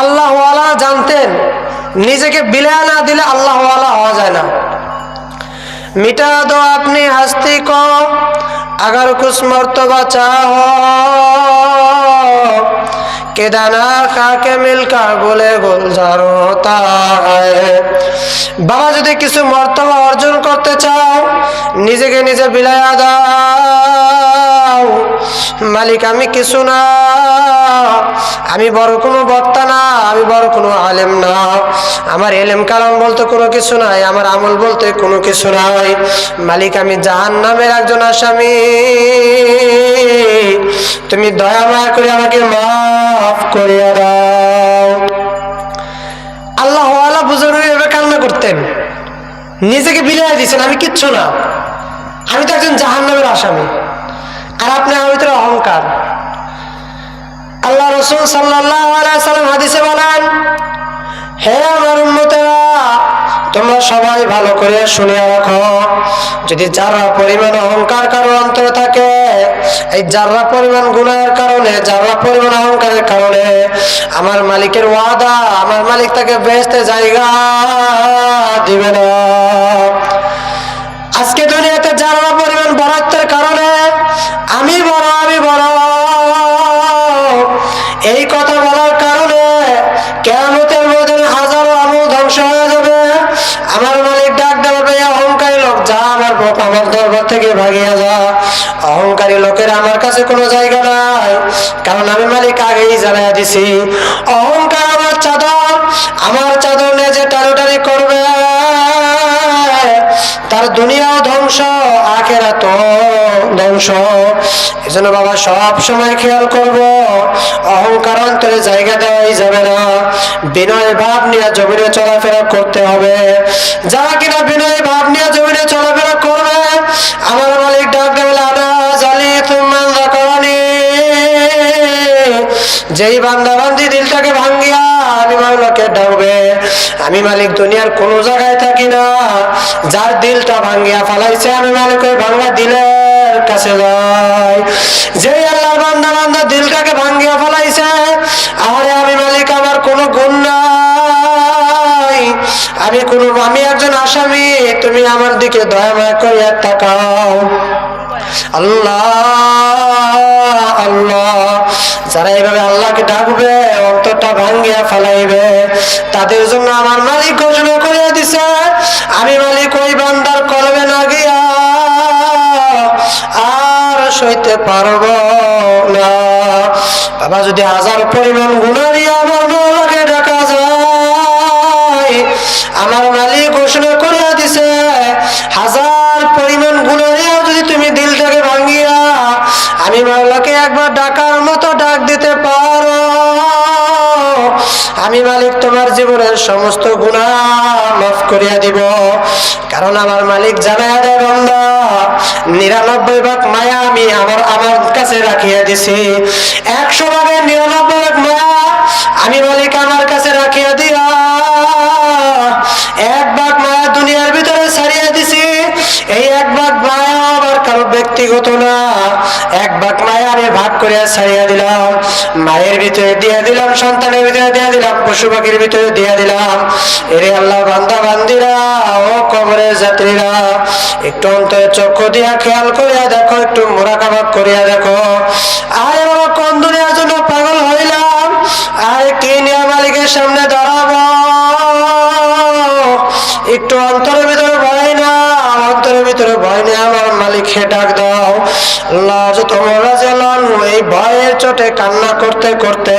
আল্লাহওয়ালা জানতেন, নিজেকে বিলাই না দিলে আল্লাহওয়ালা হওয়া যায় না। মিটা দো আপনি হাস্তি ক, আগার কুছ মর্তবা চাহ کہ খাকে মিলকা বলে গুলজার বাবা যদি কিছু মর্তবা অর্জন করতে চাও নিজেকে নিজে বিলায়া দাও মালিক, আমি কিছু না। আমি বড় কোনো বক্তা না, আমি বড় কোনো আলেম না। আমার এলেম কালাম বলতে কোনো কিছু নাই, আমার আমল বলতে কোনো কিছু নাই। মালিক, আমি জাহান নামের একজন আসামি। তুমি দয়া মায়া করে আমাকে মাফ করিয়া দাও। আল্লাহ আল্লাহ বুজুর্গ এভাবে কান্না করতেন। নিজেকে বিলিয়ে দিয়েছেন, আমি কিচ্ছু না। আমি তো একজন জাহান নামের আসামি। আর আপনি ভিতরে অহংকার আল্লাহ রসুল সাল্লাম হাদিসে বলেন, হে আমার উন্মতেরা তোমরা সবাই ভালো করে শুনিয়া রাখো। যদি যারা পরিমাণ অহংকার কারও অন্তরে থাকে, এই যারা পরিমাণ গুণের কারণে, যারা পরিমাণ অহংকারের কারণে আমার মালিকের ওয়াদা, আমার মালিক তাকে বেহেস্তে জায়গা দিবে না। এই কথা বলার কারণে কেমতের মধ্যে হাজারো আমল ধ্বংস হয়ে যাবে। আমার মালিক ডাক দেবে অহংকারী লোক, যা আমার আমার দরবার থেকে ভাগিয়ে যা। অহংকারী লোকের আমার কাছে কোনো জায়গা নাই, কারণ আমি মালিক আগেই জানাই দিছি। অহংকার আমার চাদর আমার চাদর তার দুনিয়াও ধ্বংস আখেরা তো ধ্বংস। এজন্য বাবা, সব সময় খেয়াল করব, অহংকার অন্তরে জায়গা দেওয়াই যাবে না। বিনয় ভাব নিয়ে জমিনে চলাফেরা করতে হবে। যারা কিনা বিনয় আমি মালিক দুনিয়ার কোন জায়গায় থাকি না। যার দিলটা ভাঙ্গিয়া ফালাইছে, আমি মালিক ওই ভাঙ্গা দিলের কাছে যাই। যে আল্লাহ বান্দা বান্দা দিলটাকে ভাঙ্গিয়া ফালাইছে আরে আমি মালিক, আমার কোনো গুণ নাই। আমি কোনো, আমি একজন আসামি, তুমি আমার দিকে দয়া মায়া করিয়া তাকাও। আল্লাহ আল্লাহ, যারা এইভাবে আল্লাহকে ডাকবে অন্তরটা ভাঙ্গিয়া ফেলাইবে। তাদের জন্য আমার মালিক ঘোষণা করে দিছে, আমি মালিক ওই বান্দার কলবে না গিয়া আর সইতে পারব না। বাবা, যদি হাজার পরিমাণ গুণা দিয়ে আমার ডাকা যায়, আমার মালিক ঘোষণা করে দিছে, হাজার পরিমাণ যদি তুমি দিলটাকে ভাঙ্গিয়া, আমি মাওলাকে একবার ডাকার মতো ডাক দিতে পারো আমি মালিক, তোমার জীবনের সমস্ত গুণা মাফ করিয়া দিব। কারণ আমার মালিক জানায় দেয় বন্ধা নিরানব্বই ভাগ মায়া আমি আমার আমার কাছে রাখিয়া দিছি। একশো ভাগের নিরানব্বই ভাগ মায়া আমি মালিক কারও ব্যক্তিগত না। এক ভাগ মায়া আমি ভাগ করে ছাড়িয়ে দিলাম। মায়ের ভিতরে দিয়ে দিলাম, সন্তানের ভিতরে দিয়ে দিলাম, পশু পাখির ভিতরে দিয়ে দিলাম। এরে আল্লাহ বান্দা, বান্দিরা, ও কবরের যাত্রীরা, একটু অন্তরে চক্ষু দিয়া খেয়াল করিয়া দেখো, একটু মোরা কাবাব করিয়া দেখো। আরে বাবা কোন দুনিয়ার জন্য পাগল হইলাম? আরে কি নিয়ে মালিকের সামনে দাঁড়াবো? একটু অন্তরের ভিতরে ভয় না অন্তরের নেই আমার মালিক হে ডাক দাও। লাজ তোমরা যে এই ভয়ের চোটে কান্না করতে করতে